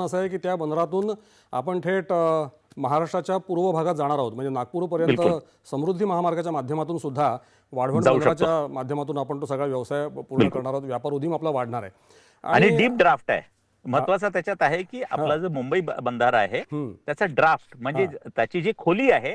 असं आहे की त्या बंदरातून आपण थेट महाराष्ट्राच्या पूर्व भागात जाणार आहोत. म्हणजे नागपूरपर्यंत. समृद्धी महामार्गाच्या माध्यमातून सुद्धा वाढवण बंदराच्या माध्यमातून आपण तो सगळा व्यवसाय पूर्ण. करणार आहोत. व्यापार उदीम आपला वाढणार आहे. आणि डीप ड्राफ्ट आहे. महत्त्वाचा त्याच्यात आहे की आपला जो मुंबई बंधारा आहे त्याचा ड्राफ्ट म्हणजे त्याची जी खोली आहे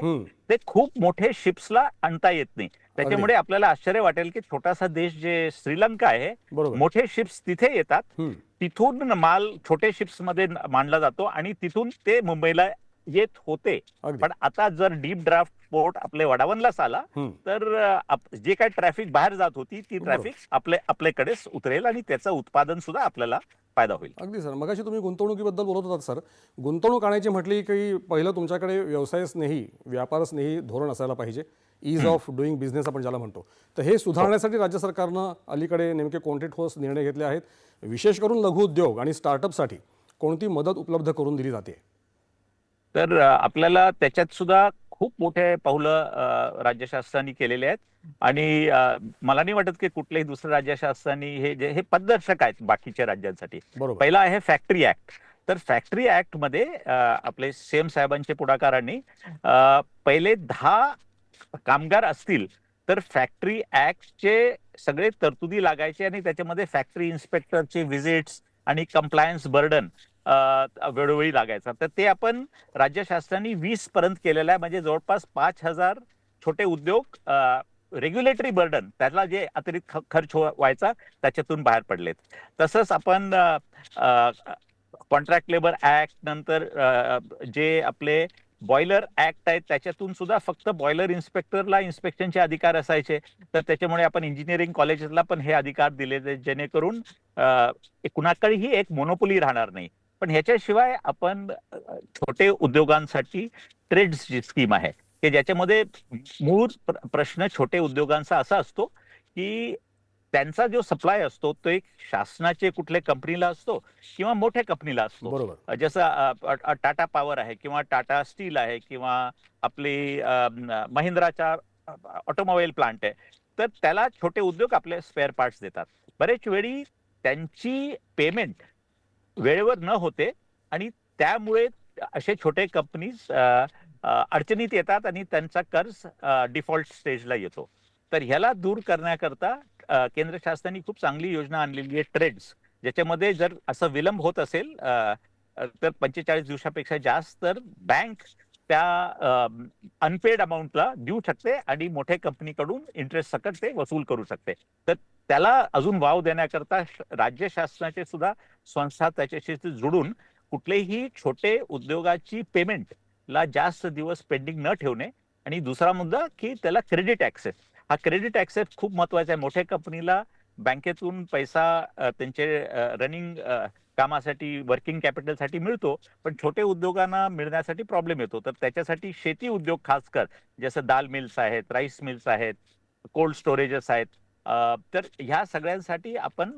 ते खूप मोठे शिप्सला आणता येत नाही. त्याच्यामुळे आपल्याला आश्चर्य वाटेल की छोटासा देश जे श्रीलंका आहे बरोबर. मोठे शिप्स तिथे येतात. तिथून माल छोटे शिप्समध्ये मांडला जातो आणि तिथून ते मुंबईला येत होते पण आता जर डीप ड्राफ्ट पोर्ट आपले वडावनलाच आला. तर जे काही ट्रॅफिक बाहेर जात होती ती. ट्रॅफिक आपले आपल्याकडेच उतरेल आणि त्याचं उत्पादन सुद्धा आपल्याला फायदा होईल. अगदी सर. मगाशी तुम्ही गुंतवणुकीबद्दल बोलत होतात सर. गुंतवणूक आणायची म्हटली की पहिलं तुमच्याकडे व्यवसाय स्नेही व्यापार स्नेही धोरण असायला पाहिजे. इज ऑफ डुईंग बिझनेस आपण ज्याला म्हणतो. तर हे सुधारण्यासाठी राज्य सरकारनं अलीकडे नेमके कोणते ठोस निर्णय घेतले आहेत? विशेष करून लघु उद्योग आणि स्टार्टअपसाठी कोणती मदत उपलब्ध करून दिली जाते? तर आपल्याला त्याच्यात सुद्धा खूप मोठे पावलं अ, राज्य शासनाने केलेले आहेत. आणि मला नाही वाटत की कुठल्याही दुसऱ्या राज्य शासनाने हे जे हे पद्धतशक आहेत बाकीच्या राज्यांसाठी. बरोबर. पहिला आहे फॅक्टरी ऍक्ट तर फॅक्टरी ऍक्टमध्ये आपले सीएम साहेबांच्या पुढाकारांनी पहिले दहा कामगार असतील तर फॅक्टरी ऍक्टचे सगळे तरतुदी लागायचे आणि त्याच्यामध्ये फॅक्टरी इन्स्पेक्टरचे व्हिजिट्स आणि कंप्लायन्स बर्डन वेळोवेळी लागायचा. तर ते आपण राज्य शासनाने वीस पर्यंत केलेलं आहे. म्हणजे जवळपास पाच हजार छोटे उद्योग रेग्युलेटरी बर्डन त्याला जे अतिरिक्त खर्च व्हायचा त्याच्यातून बाहेर पडलेत. तसंच आपण कॉन्ट्रॅक्ट लेबर ऍक्ट नंतर जे आपले बॉयलर ऍक्ट आहेत त्याच्यातून सुद्धा फक्त बॉयलर इन्स्पेक्टरला इन्स्पेक्शनचे अधिकार असायचे. तर त्याच्यामुळे आपण इंजिनिअरिंग कॉलेजेसला पण हे अधिकार दिले जेणेकरून कुणाकडेही एक मोनोपोली राहणार नाही. पण ह्याच्याशिवाय आपण छोटे उद्योगांसाठी ट्रेड्स जी स्कीम आहे की ज्याच्यामध्ये मूळ प्र- प्रश्न छोटे उद्योगांचा असा असतो की त्यांचा जो सप्लाय असतो तो एक शासनाचे कुठल्या कंपनीला असतो किंवा मोठ्या कंपनीला असतो. बरोबर. जसं टाटा पॉवर आहे किंवा टाटा स्टील आहे किंवा आपली महिंद्राचा ऑटोमोबाईल प्लांट आहे तर त्याला छोटे उद्योग आपले स्पेअर पार्ट्स देतात. बरेच वेळी त्यांची पेमेंट वेळेवर न होते आणि त्यामुळे असे छोटे कंपनीज अडचणीत येतात आणि त्यांचा कर्ज डिफॉल्ट स्टेजला येतो. तर ह्याला दूर करण्याकरता केंद्र शासनाने खूप चांगली योजना आणलेली आहे ट्रेड्स ज्याच्यामध्ये जर असं विलंब होत असेल तर पंचेचाळीस दिवसापेक्षा जास्त तर बँक त्या अनपेड अमाऊंटला देऊ शकते आणि मोठ्या कंपनीकडून इंटरेस्ट सकट ते वसूल करू शकते. तर त्याला अजून वाव देण्याकरता राज्य शासनाचे सुद्धा संस्था त्याच्याशी जुडून कुठलेही छोटे उद्योगाची पेमेंट ला जास्त दिवस पेंडिंग न ठेवणे. आणि दुसरा मुद्दा की त्याला क्रेडिट ऍक्सेस हा क्रेडिट ऍक्सेस खूप महत्त्वाचा आहे. मोठ्या कंपनीला बँकेतून पैसा त्यांचे रनिंग कामासाठी वर्किंग कॅपिटलसाठी मिळतो पण छोटे उद्योगांना मिळण्यासाठी प्रॉब्लेम येतो. तर त्याच्यासाठी शेती उद्योग खास कर जसं दाल मिल्स आहेत राईस मिल्स आहेत कोल्ड स्टोरेजेस आहेत. तर ह्या सगळ्यांसाठी आपण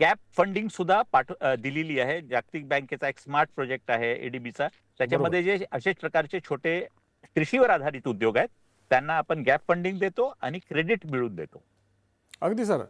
गॅप फंडिंग सुद्धा पाठव अ, दिलेली आहे. जागतिक बँकेचा एक स्मार्ट प्रोजेक्ट आहे एडीबीचा त्याच्यामध्ये जे असेच प्रकारचे छोटे कृषीवर आधारित उद्योग आहेत त्यांना आपण गॅप फंडिंग देतो आणि क्रेडिट मिळवून देतो. अगदी सर.